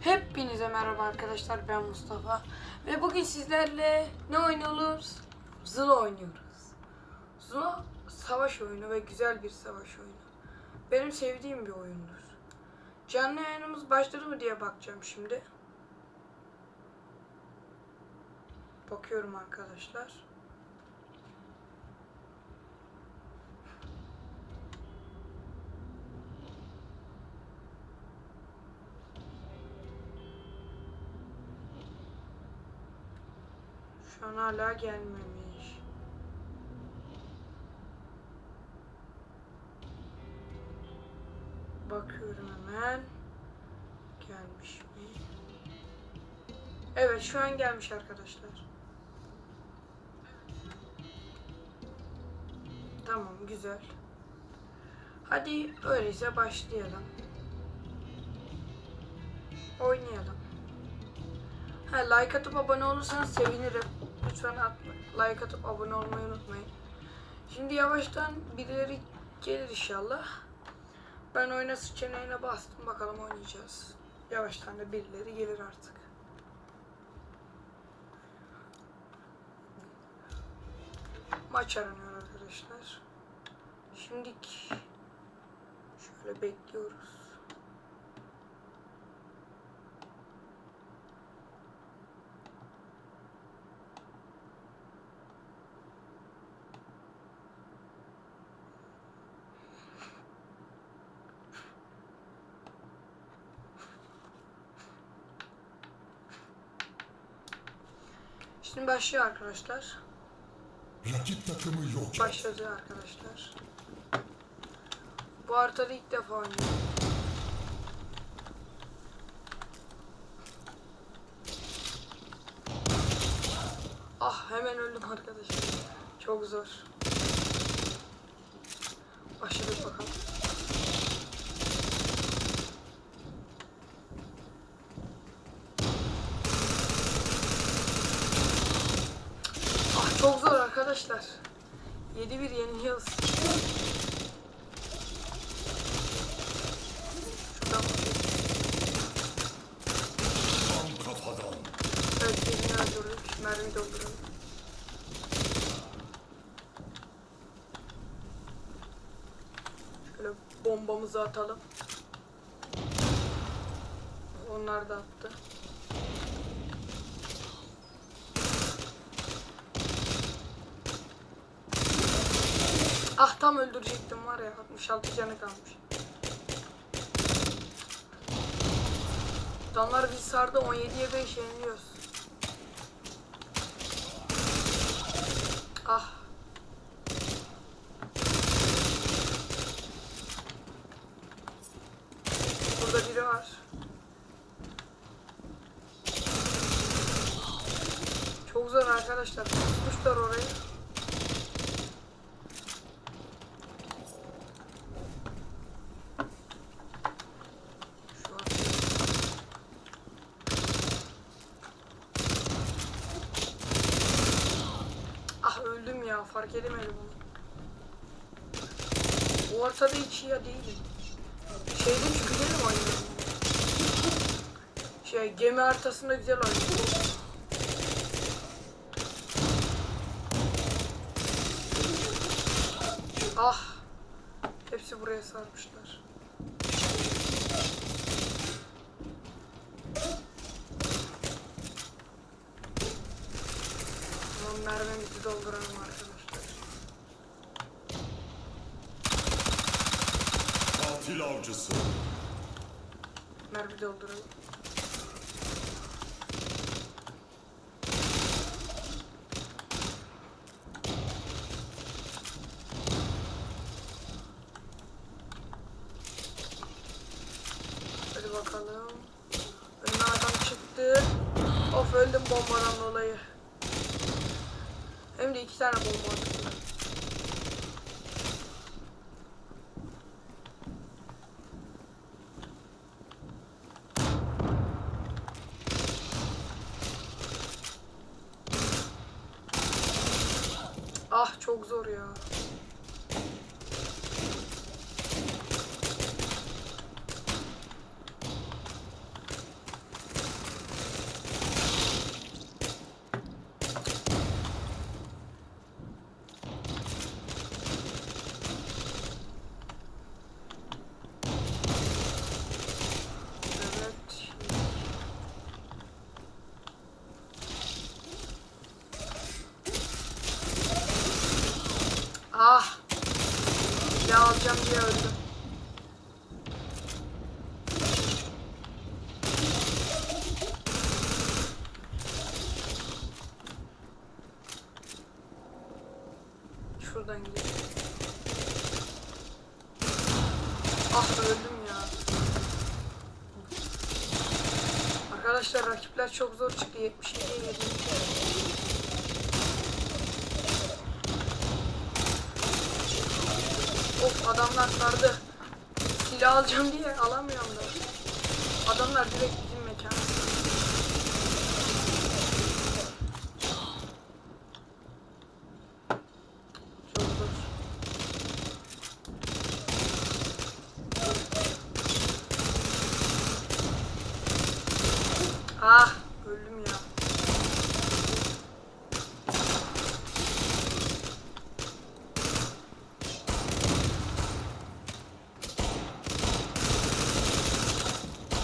Hepinize merhaba arkadaşlar ben Mustafa ve bugün sizlerle ne oynuyoruz? Zula oynuyoruz. Zula savaş oyunu ve güzel bir savaş oyunu. Benim sevdiğim bir oyundur. Canlı yayınımız başladı mı diye bakacağım şimdi. Bakıyorum arkadaşlar. Şu an hala gelmemiş. Bakıyorum hemen. Gelmiş mi? Evet şu an gelmiş arkadaşlar. Tamam güzel. Hadi öyleyse başlayalım. Oynayalım. Ha, like atıp abone olursanız sevinirim. Lütfen. Like atıp abone olmayı unutmayın. Şimdi yavaştan birileri gelir inşallah. Ben oyna seçeneğine bastım. Bakalım oynayacağız. Yavaştan da birileri gelir artık. Maç aranıyor arkadaşlar. Şimdik şöyle bekliyoruz. Şimdi başlıyor arkadaşlar. Rakip takımı yok. Başladı arkadaşlar. Bu haritada ilk defa oynuyorum. Ah hemen öldüm arkadaşlar. Çok zor. Başladık bakalım. Ah çok arkadaşlar. 7-1 yeniliyoruz. Şuradan bakayım. Tam kafadan. Evet birini öldürdük. Mermi dolduralım. Şöyle bombamızı atalım. Onlar da attı. Ah tam öldürecektim var ya 66 canı kalmış. Adamlar bizi sardı 17'ye 5 yeniliyoruz. Ah. Burada biri var. Çok zor arkadaşlar. Tutmuşlar orayı. Şu an Ah öldüm ya fark edemedim onu. Ortada hiç ya değilim. Şeyde çünkü güzel oynuyorum. Şey gemi haritasında güzel oynuyorum. Ah. Hepsi buraya sarmışlar. Tamam mermimizi dolduralım arkadaşlar. Katil avcısı. Mermi dolduralım. Hadi bakalım. Adam çıktı. Of öldüm bombadan dolayı. Hem de iki tane bomba attı. Ah çok zor ya. alacağım diye öldüm. Şuradan gidelim. Ah öldüm ya. Arkadaşlar rakipler çok zor çıktı. 77'ye yedim. Of adamlar sardı. Silah alacağım diye alamıyorum da. Adamlar direkt bizim mekana sardı. Çok zor. Ah öldüm ya.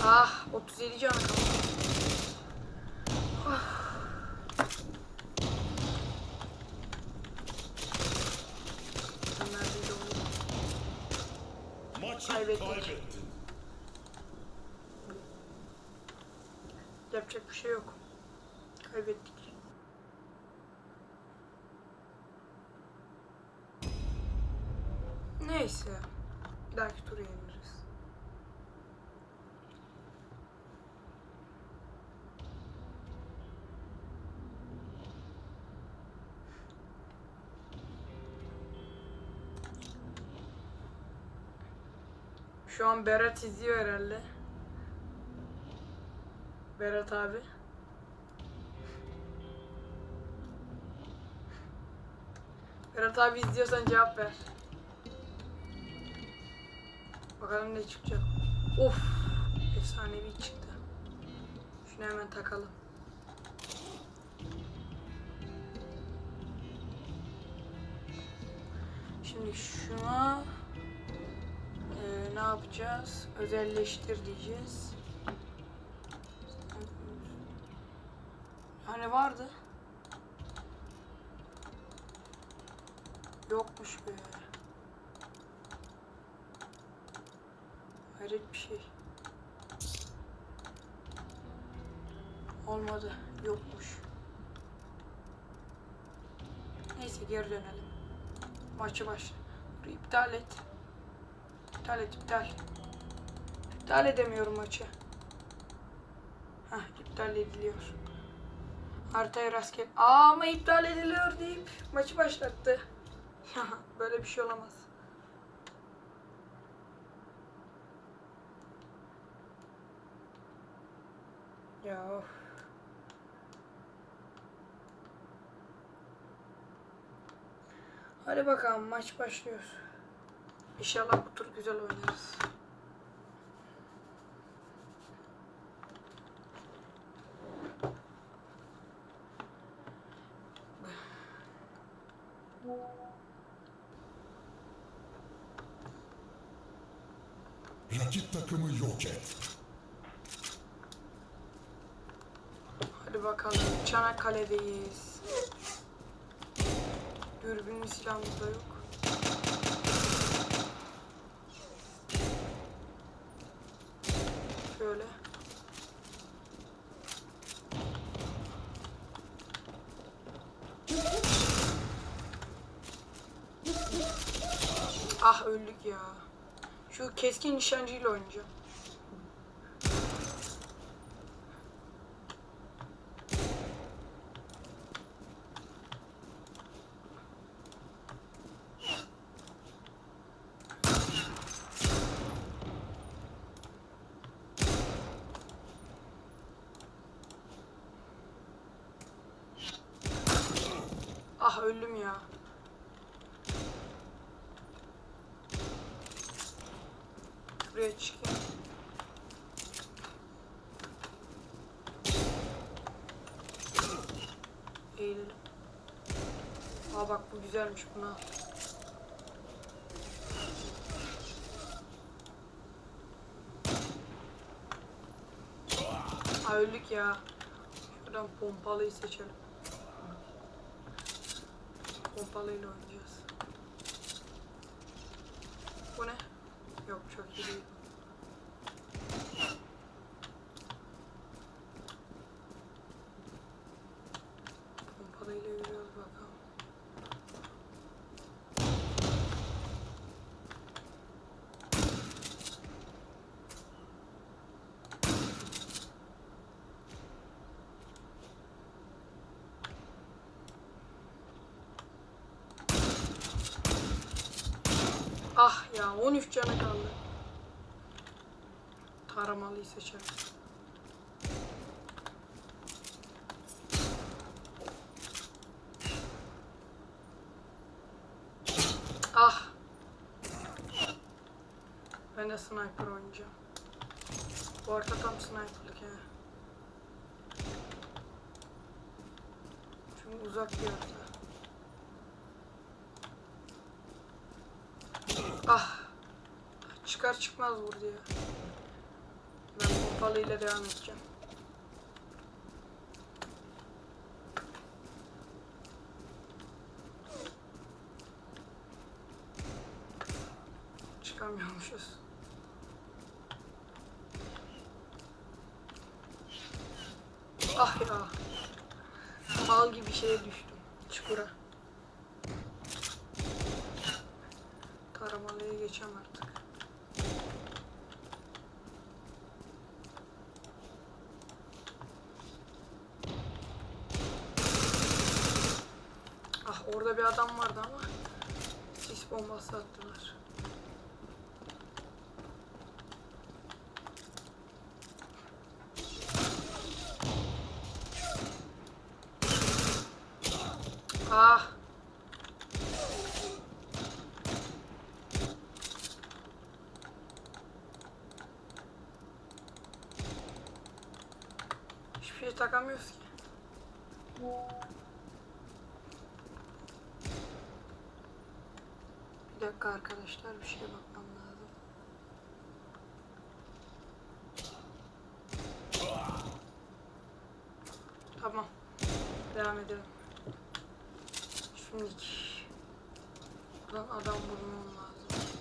Ah 37 canı kaldı. Ah. Maçı Kaybettik. kaybettin. Yapacak bir şey yok. Kaybettik. Neyse. Bir dahaki turu yeniriz. Şu an Berat izliyor herhalde. Berat abi. Berat abi izliyorsan cevap ver. Bakalım ne çıkacak. Of! Efsanevi çıktı. Şunu hemen takalım. Şimdi şuna eee, ne yapacağız? Özelleştir diyeceğiz. Hani vardı? Yokmuş be. Hayret bir şey. Olmadı. Yokmuş. Neyse geri dönelim. Maçı başla. İptal et. İptal et iptal. İptal edemiyorum maçı. Hah iptal ediliyor. Haritaya rastgele. Aa ama iptal ediliyor deyip maçı başlattı. Böyle bir şey olamaz. Ya of. Hadi bakalım maç başlıyor. İnşallah bu tur güzel oynarız. Rakip takımı yok et. Hadi bakalım. Çanakkale'deyiz. Dürbünlü silahımız da yok. Şöyle. Ah öldük ya. Şu keskin nişancıyla oynayacağım. Ah öldüm ya. Buraya çıkayım. Eğilelim. Aa bak bu güzelmiş buna. Aa öldük ya. Şuradan pompalıyı seçelim. Pompalıyla oynayacağız. Bu ne? Yok çok iyi değil. Pompalıyla yürüyoruz bakalım. Ah ya 13 canı kaldı. Taramalıyı seçelim. Ah. Ben de sniper oynayacağım. Bu arada tam sniperlık ya. Çünkü uzak bir yerde. Ah. Çıkar çıkmaz vurdu ya. Ben pompalıyla devam edeceğim. Çıkamıyormuşuz. Ah ya. Mal gibi şeye düştüm. Çukura. Taramalıya geçem artık. Ah orada bir adam vardı ama sis bombası attılar. Ah. Hiçbir şey takamıyoruz ki. Bir dakika arkadaşlar bir şeye bakmam lazım. Tamam. Devam edelim. Şimdi buradan adam bulmam lazım.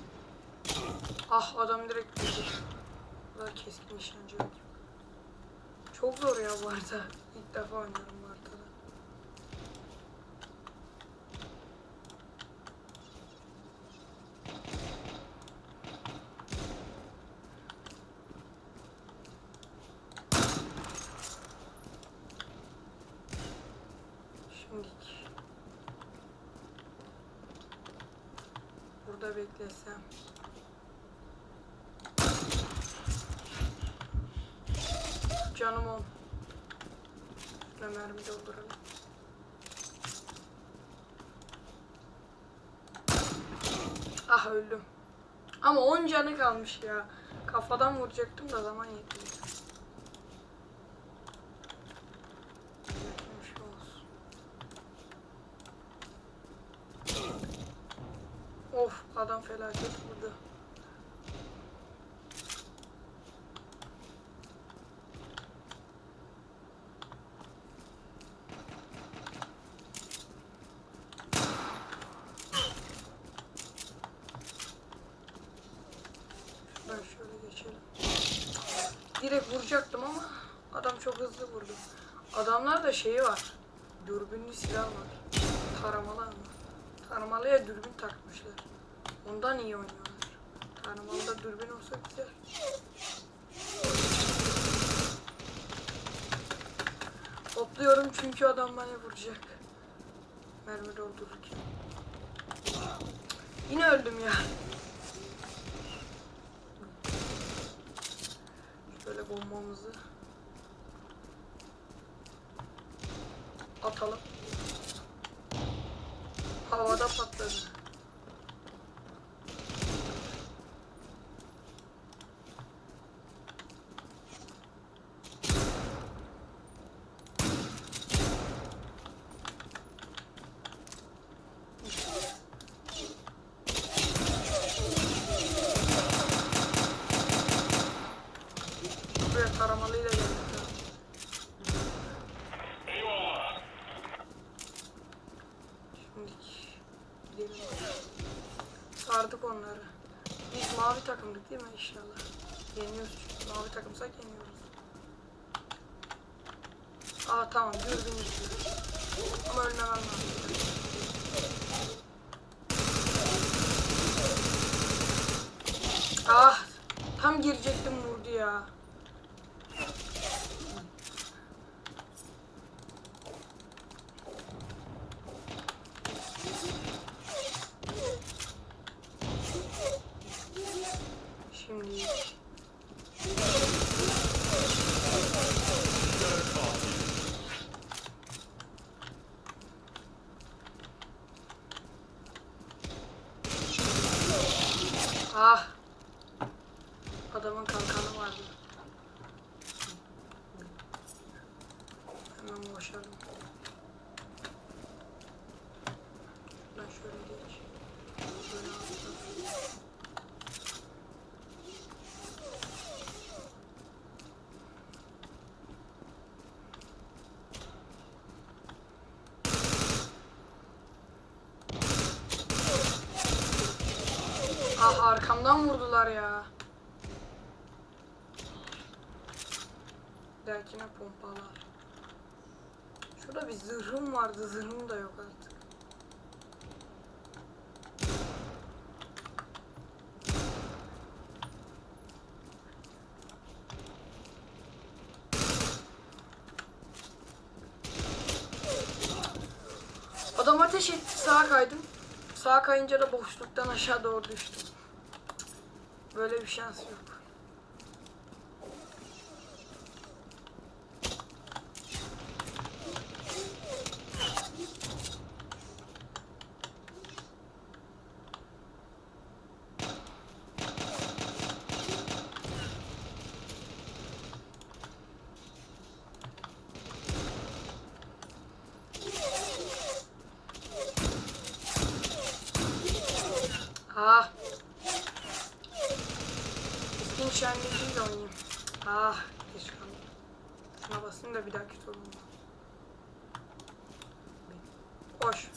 Ah adam direkt vurdu. Bu kadar keskin nişancı. Çok zor ya bu arada. İlk defa oynuyorum bu haritada. Şimdi beklesem. Canım o. Şuna mermi dolduralım. Ah öldüm. Ama 10 canı kalmış ya. Kafadan vuracaktım da zaman yetmedi. Adam felaket vurdu. Ben şöyle geçelim. Direkt vuracaktım ama adam çok hızlı vurdu. Adamlar da şeyi var. Dürbünlü silah var. Taramalı ama. Taramalıya dürbün takmışlar. Ondan iyi oynuyorlar. Taramalıda dürbün olsa güzel. Hopluyorum çünkü adam bana vuracak. Mermi doldururken. Yine öldüm ya. Şöyle bombamızı atalım. Havada patladı. Buraya taramalıyla geldik. ya. Şimdi gidelim. Sardık onları. Takımdık değil mi inşallah? Yeniyoruz çünkü. Mavi takımsak yeniyoruz. Aa tamam dürbün istiyoruz. Ama ölmemem lazım. Ah tam girecektim vurdu ya. Şimdi Ah. Adamın kalkanı vardı. Hemen boşalım. Ben şöyle geç. Şöyle altta. Ah arkamdan vurdular ya. Derkine pompalar. Şurada bir zırhım vardı. Zırhım da yok artık. Adam ateş etti. Sağa kaydım. Sağa kayınca da boşluktan aşağı doğru düştüm. Böyle bir şans yok. Ah. Eski nişanlıyla oynayayım. Ah. Geç kaldım. Şuna basayım da bir dahaki sorun. Hoş.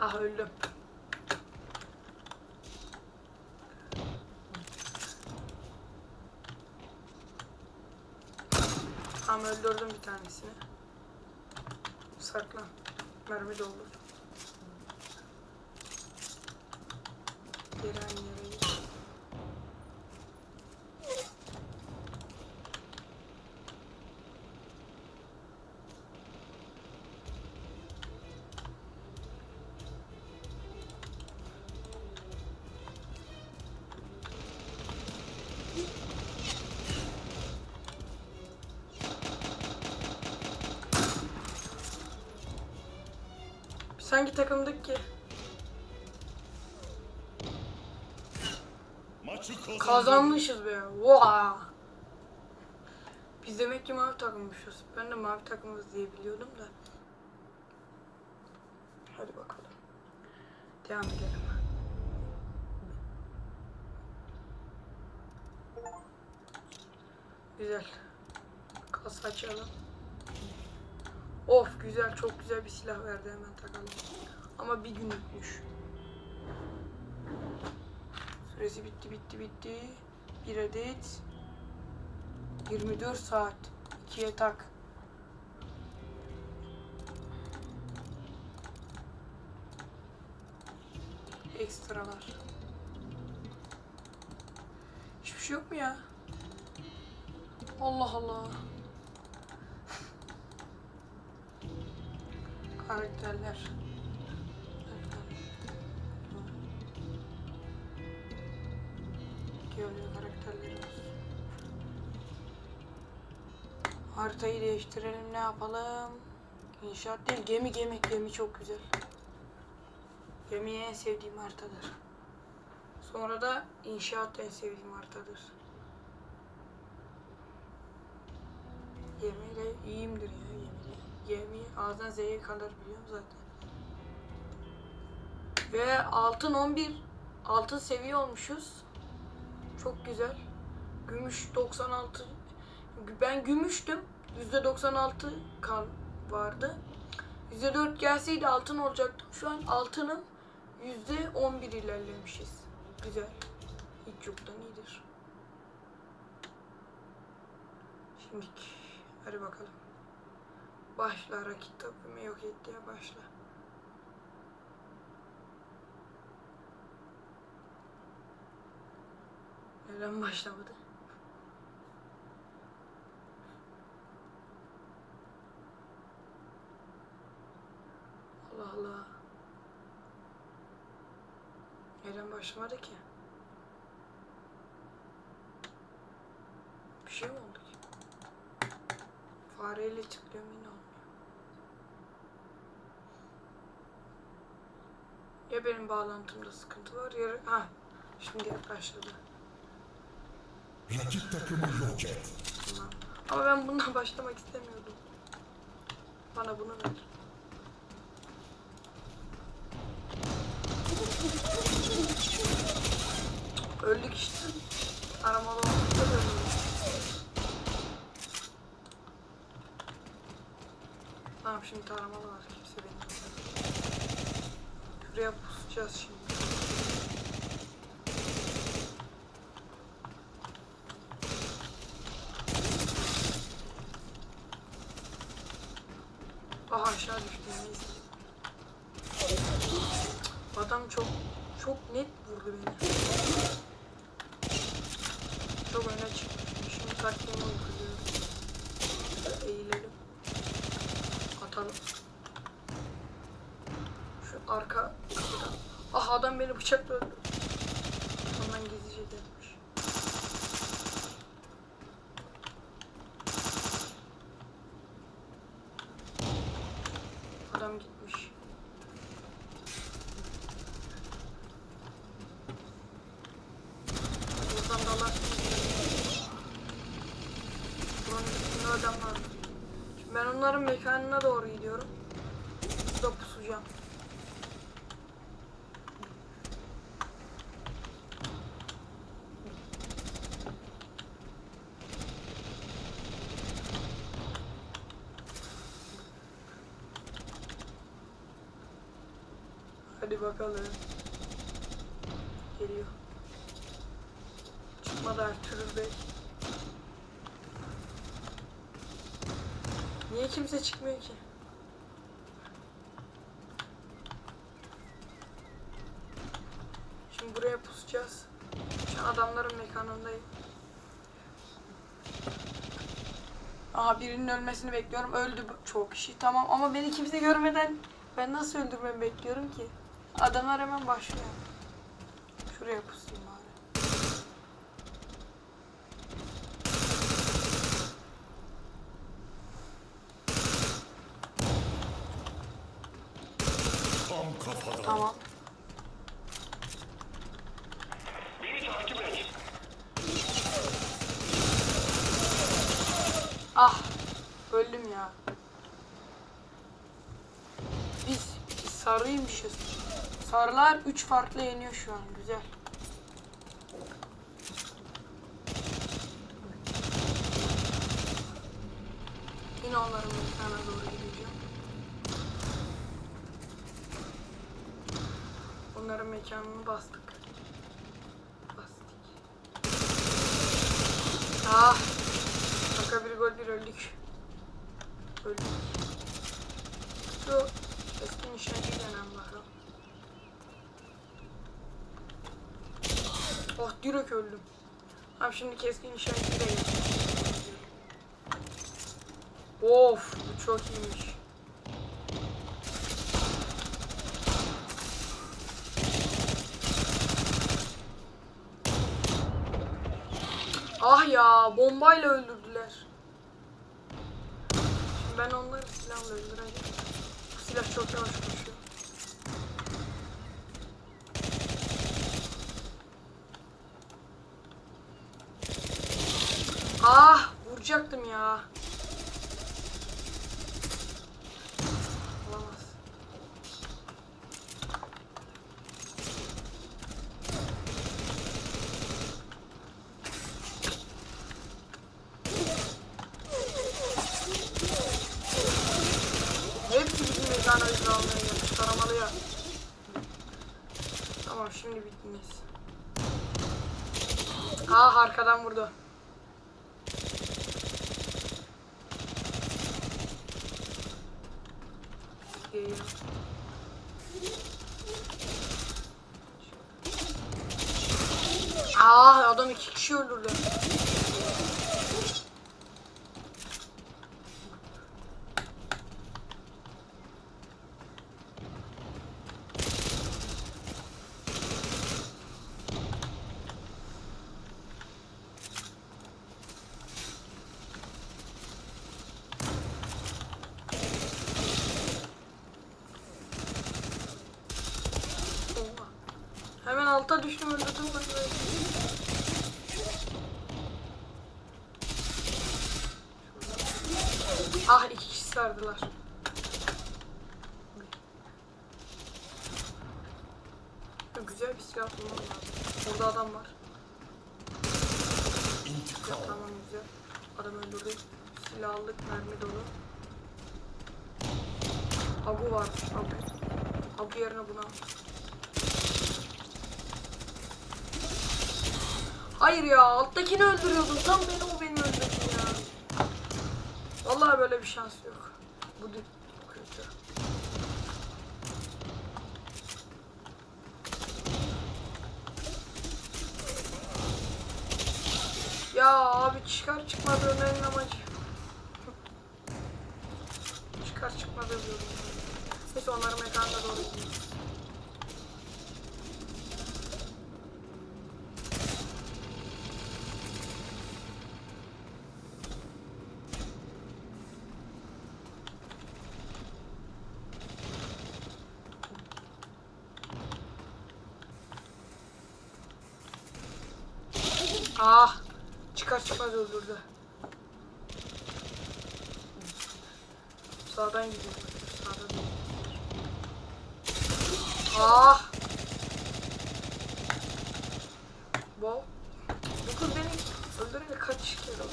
Ah öldüm. Tamam öldürdüm bir tanesini. Saklan. Mermi doldur. Geri aynı hangi takımdık ki? Kazanmışız be. Oha. Biz demek ki mavi takımmışız. Ben de mavi takımız diye biliyordum da. Hadi bakalım. Devam edelim. Güzel. Kasa açalım. Of güzel çok güzel bir silah verdi hemen takalım. Ama bir günlükmüş. Süresi bitti bitti bitti. Bir adet. 24 saat. İkiye tak. Ekstralar. Hiçbir şey yok mu ya? Allah Allah. Karakterler. Haritayı değiştirelim ne yapalım? İnşaat değil gemi gemi gemi çok güzel. Gemi en sevdiğim haritadır. Sonra da inşaat en sevdiğim haritadır. Gemiyle iyiyimdir ya gemiyle. Y mi? Ağzından Z'ye kadar biliyorum zaten. Ve altın 11 altın seviye olmuşuz. Çok güzel. Gümüş 96. Ben gümüştüm. %96 kan vardı. %4 gelseydi altın olacaktım. Şu an altınım %11 ilerlemişiz. Güzel. Hiç yoktan iyidir. Şimdi hadi bakalım. Başla rakip takımı yok et başla. Neden başlamadı? Allah Allah. Neden başlamadı ki? Bir şey mi oldu ki? Fareyle tıklıyorum yine olmuyor. Ya benim bağlantımda sıkıntı var ya... Ha, şimdi başladı. Rakip takımı yok et. Tamam. Ama ben bundan başlamak istemiyordum. Bana bunu ver. Öldük işte. Aramalı olmakta da. Tamam şimdi taramalı var. Kimse beni. Şuraya pusacağız şimdi. Aha aşağı düştüm neyse. Adam çok çok net vurdu beni. Çok öne çıktı. Şimdi taktiğimi uyguluyorum. Eğilelim. Atalım. Şu arka kapıdan. Ah adam beni bıçakla öldürdü. Ondan gizlice gelmiş. Adam gitmiş. Buradan dalarsın. Buranın üstünde adam var. Şimdi ben onların mekanına doğru gidiyorum. Burada pusacağım. Hadi bakalım. Geliyor. Çıkmadı Ertuğrul Bey. Niye kimse çıkmıyor ki? Şimdi buraya pusacağız. Şu adamların mekanındayım. Aha birinin ölmesini bekliyorum. Öldü çok kişi. Tamam ama beni kimse görmeden ben nasıl öldürmemi bekliyorum ki? Adamlar hemen başlıyor. Şuraya pusayım bari. Tam kafadan. Tamam. Ah, öldüm ya. Biz, biz sarıymışız. Sarılar 3 farklı yeniyor şu an. Güzel. Yine onların mekana doğru gideceğim. Onların mekanını bastık. Bastık. Ah! Şaka bir gol bir öldük. Öldük. Şu eski nişancıyı denen bakalım. Oh direkt öldüm. Tamam şimdi keskin da geçelim. Of bu çok iyiymiş. Ah ya bombayla öldürdüler. Şimdi ben onları silahla öldüreceğim. Silah çok yavaş koşuyor. ya. Olamaz. Hepsi bizim mezana özel almaya gelmiş. Taramalıya. Tamam şimdi bittiniz. Ha ah, arkadan vurdu. Ah adam iki kişi öldürdü. Oha. Hemen alta düştüm öldürdüm ben böyle. Ah iki kişi sardılar. Ya Güzel bir silah bulmam lazım. Orada adam var. Ya, İntikam. tamam güzel. Adam öldürdü. Silahlık mermi dolu. Agu var. Agu. Agu yerine bunu al. Hayır ya alttakini öldürüyordum. Tam beni o beni öldürdü ya. Vallahi böyle bir şans yok. Bu kötü. Ya abi çıkar çıkmaz önerin amacı. çıkar çıkmaz diyorum. Neyse onların mekanına doğru gidelim. Ah! Çıkar çıkmaz öldürdü. Sağdan gidiyor. Sağdan. Ah! Bu bu kız beni öldürünce kaç kere oldu?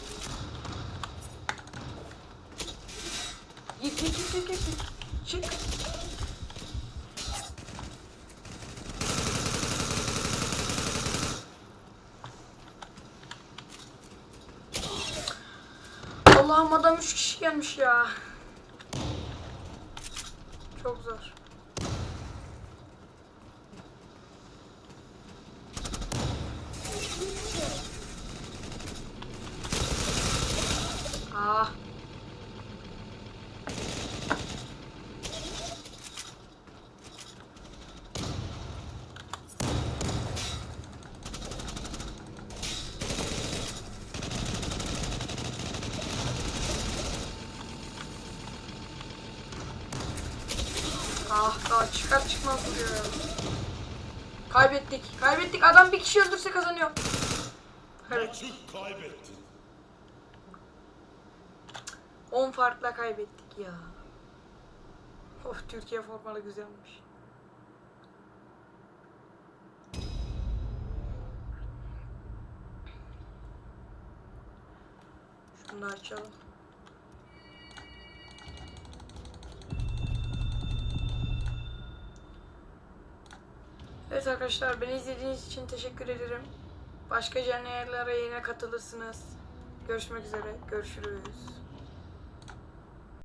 Git git git git git. Çık. Allah'ım adam 3 kişi gelmiş ya. Çok zor. Ah. Ah daha çıkar çıkmaz vuruyor ya. Kaybettik. Kaybettik. Adam bir kişi öldürse kazanıyor. Maçı kaybettin. 10 farkla kaybettik ya. Of Türkiye formalı güzelmiş. Şunu açalım. Evet arkadaşlar beni izlediğiniz için teşekkür ederim. Başka canlı yayınlara yine katılırsınız. Görüşmek üzere. Görüşürüz.